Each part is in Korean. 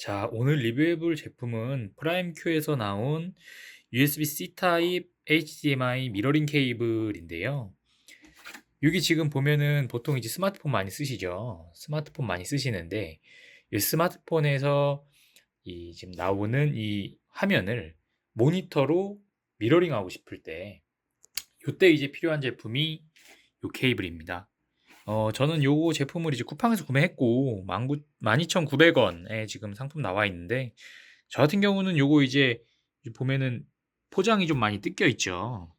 자, 오늘 리뷰해볼 제품은 프라임큐에서 나온 USB-C 타입 HDMI 미러링 케이블인데요. 여기 지금 보면은 보통 이제 스마트폰 많이 쓰시죠? 스마트폰 많이 쓰시는데 이 스마트폰에서 이 지금 나오는 이 화면을 모니터로 미러링 하고 싶을 때 이때 이제 필요한 제품이 이 케이블입니다. 어, 저는 요 제품을 이제 쿠팡에서 구매했고 12,900원에 지금 상품 나와 있는데 저 같은 경우는 요거 이제 보면은 포장이 좀 많이 뜯겨 있죠.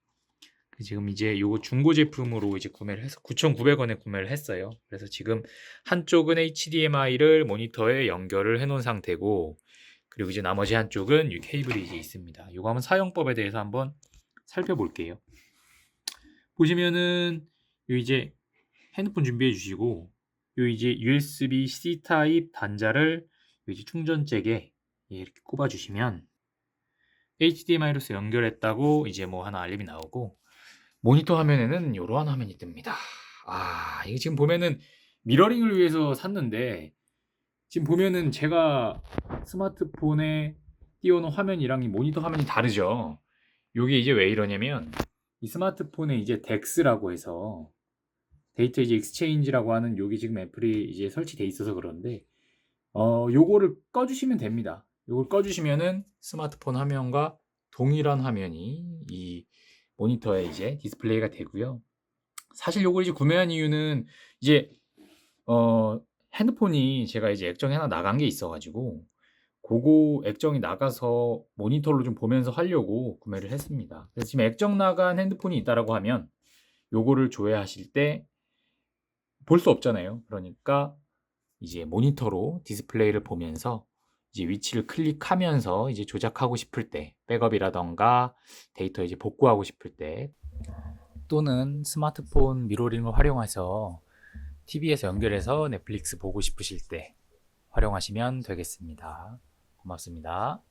지금 이제 요거 중고 제품으로 이제 구매를 해서 9,900원에 구매를 했어요. 그래서 지금 한쪽은 HDMI를 모니터에 연결을 해 놓은 상태고 그리고 이제 나머지 한쪽은 이 케이블이 이제 있습니다. 요거 한번 사용법에 대해서 한번 살펴볼게요. 보시면은 요 이제 핸드폰 준비해 주시고 요 이제 USB-C 타입 단자를 요 이제 충전잭에 이렇게 꼽아 주시면 HDMI로서 연결했다고 이제 뭐 하나 알림이 나오고 모니터 화면에는 요러한 화면이 뜹니다. 아, 이게 지금 보면은 미러링을 위해서 샀는데 지금 보면은 제가 스마트폰에 띄워놓은 화면이랑 이 모니터 화면이 다르죠. 요게 이제 왜 이러냐면 이 스마트폰에 이제 덱스라고 해서 데이터 이제 익스체인지라고 하는 요게 지금 애플이 이제 설치돼 있어서 그런데 어 요거를 꺼주시면 됩니다. 요걸 꺼주시면은 스마트폰 화면과 동일한 화면이 이 모니터에 이제 디스플레이가 되고요. 사실 요걸 이제 구매한 이유는 이제 어 핸드폰이 제가 이제 액정이 하나 나간 게 있어가지고 그거 액정이 나가서 모니터로 좀 보면서 하려고 구매를 했습니다. 그래서 지금 액정 나간 핸드폰이 있다라고 하면 요거를 조회하실 때 볼 수 없잖아요. 그러니까 이제 모니터로 디스플레이를 보면서 이제 위치를 클릭하면서 이제 조작하고 싶을 때 백업이라던가 데이터 이제 복구하고 싶을 때 또는 스마트폰 미러링을 활용해서 TV에서 연결해서 넷플릭스 보고 싶으실 때 활용하시면 되겠습니다. 고맙습니다.